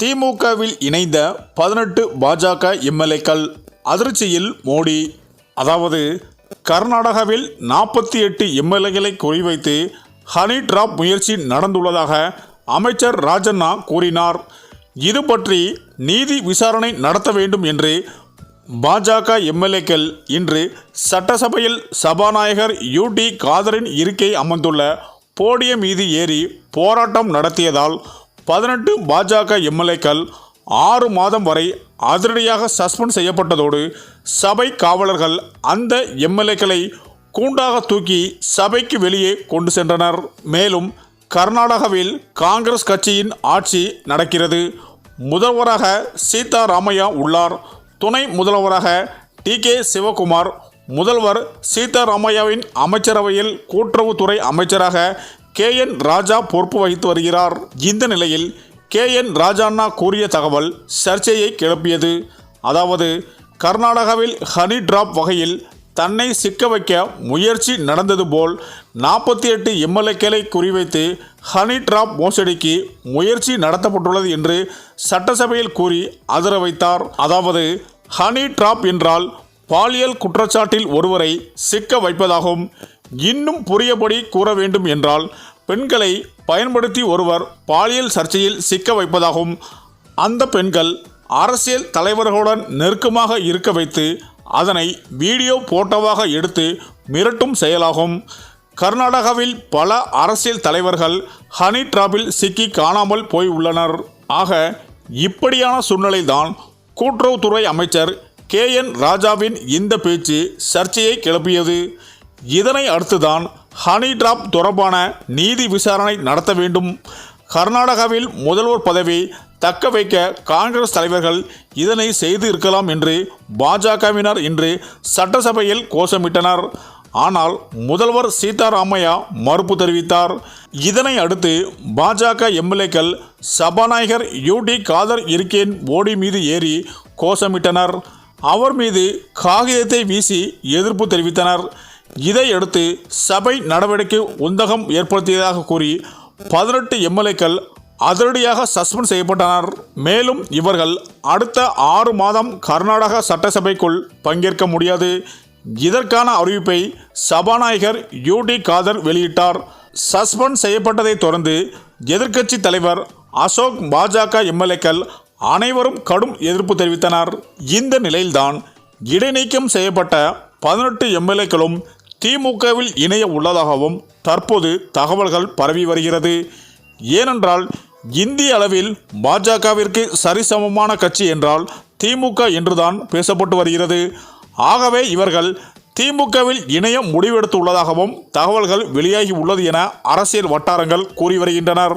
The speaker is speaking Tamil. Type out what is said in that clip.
திமுகவில் இணைந்த பதினெட்டு பாஜக எம்எல்ஏக்கள் அதிர்ச்சியில் மோடி. அதாவது கர்நாடகாவில் நாற்பத்தி எட்டு எம்எல்ஏக்களை குறிவைத்து ஹனி டிராப் முயற்சி நடந்துள்ளதாக அமைச்சர் ராஜண்ணா கூறினார். இது பற்றி நீதி விசாரணை நடத்த வேண்டும் என்று பாஜக எம்எல்ஏக்கள் இன்று சட்டசபையில் சபாநாயகர் யூடி காதரின் இருக்கை அமர்ந்துள்ள போடியம் மீது ஏறி போராட்டம் நடத்தியதால் பதினெட்டு பாஜக எம்எல்ஏக்கள் ஆறு மாதம் வரை அதிரடியாக சஸ்பெண்ட் செய்யப்பட்டதோடு சபை காவலர்கள் அந்த எம்எல்ஏக்களை கூண்டாக தூக்கி சபைக்கு வெளியே கொண்டு சென்றனர். மேலும் கர்நாடகாவில் காங்கிரஸ் கட்சியின் ஆட்சி நடக்கிறது. முதல்வராக சீதாராமையா உள்ளார். துணை முதல்வராக டி கே சிவகுமார் முதல்வர் சீதாராமையாவின் அமைச்சரவையில் கூட்டுறவுத்துறை அமைச்சராக கே என் ராஜா பொறுப்பு வகித்து வருகிறார். இந்த நிலையில் கே என் ராஜாண்ணா கூறிய தகவல் சர்ச்சையை கிளப்பியது. அதாவது கர்நாடகாவில் ஹனி டிராப் வகையில் தன்னை சிக்க வைக்க முயற்சி நடந்தது போல் நாற்பத்தி எட்டு எம்எல்ஏக்களை குறிவைத்து ஹனி டிராப் மோசடிக்கு முயற்சி நடத்தப்பட்டுள்ளது என்று சட்டசபையில் கூறி அதிர வைத்தார். அதாவது ஹனி டிராப் என்றால் பாலியல் குற்றச்சாட்டில் ஒருவரை சிக்க வைப்பதாகும். இன்னும் புரியபடி கூற வேண்டும் என்றால் பெண்களை பயன்படுத்தி ஒருவர் பாலியல் சர்ச்சையில் சிக்க வைப்பதாகும் அந்த பெண்கள் அரசியல் தலைவர்களுடன் நெருக்கமாக இருக்க வைத்து அதனை வீடியோ போட்டோவாக எடுத்து மிரட்டும் செயலாகும். கர்நாடகாவில் பல அரசியல் தலைவர்கள் ஹனி டிராப்பில் சிக்கி காணாமல் போய் உள்ளனர். ஆக இப்படியான சூழ்நிலைதான் கூட்டுறவுத்துறை அமைச்சர் கே என் ராஜாவின் இந்த பேச்சு சர்ச்சையை கிளப்பியது. இதனை அடுத்துதான் ஹனி டிராப் தொடர்பான நீதி விசாரணை நடத்த வேண்டும். கர்நாடகாவில் முதல்வர் பதவி தக்க வைக்க காங்கிரஸ் தலைவர்கள் இதனை செய்து இருக்கலாம் என்று பாஜகவினர் இன்று சட்டசபையில் கோஷமிட்டனர். ஆனால் முதல்வர் சீதாராமையா மறுப்பு தெரிவித்தார். இதனை அடுத்து பாஜக எம்எல்ஏக்கள் சபாநாயகர் யூ டி காதர் இருக்கேன் ஓடி மீது ஏறி கோஷமிட்டனர். அவர் மீது காகிதத்தை வீசி எதிர்ப்பு தெரிவித்தனர். இதையடுத்து சபை நடவடிக்கை உந்தகம் ஏற்படுத்தியதாக கூறி பதினெட்டு எம்எல்ஏக்கள் அதிரடியாக சஸ்பெண்ட் செய்யப்பட்டனர். மேலும் இவர்கள் அடுத்த ஆறு மாதம் கர்நாடக சட்டசபைக்குள் பங்கேற்க முடியாது. இதற்கான அறிவிப்பை சபாநாயகர் யூ டி காதர் வெளியிட்டார். சஸ்பெண்ட் செய்யப்பட்டதை தொடர்ந்து எதிர்க்கட்சி தலைவர் அசோக் பாஜக எம்எல்ஏக்கள் அனைவரும் கடும் எதிர்ப்பு தெரிவித்தனர். இந்த நிலையில்தான் இடைநீக்கம் செய்யப்பட்ட பதினெட்டு எம்எல்ஏக்களும் திமுகவில் இணைய உள்ளதாகவும் தற்போது தகவல்கள் பரவி வருகிறது. ஏனென்றால் இந்திய அளவில் பாஜகவிற்கு சரிசமமான கட்சி என்றால் திமுக என்றுதான் பேசப்பட்டு வருகிறது. ஆகவே இவர்கள் திமுகவில் இணைய முடிவெடுத்துள்ளதாகவும் தகவல்கள் வெளியாகி உள்ளது என அரசியல் வட்டாரங்கள் கூறி வருகின்றனர்.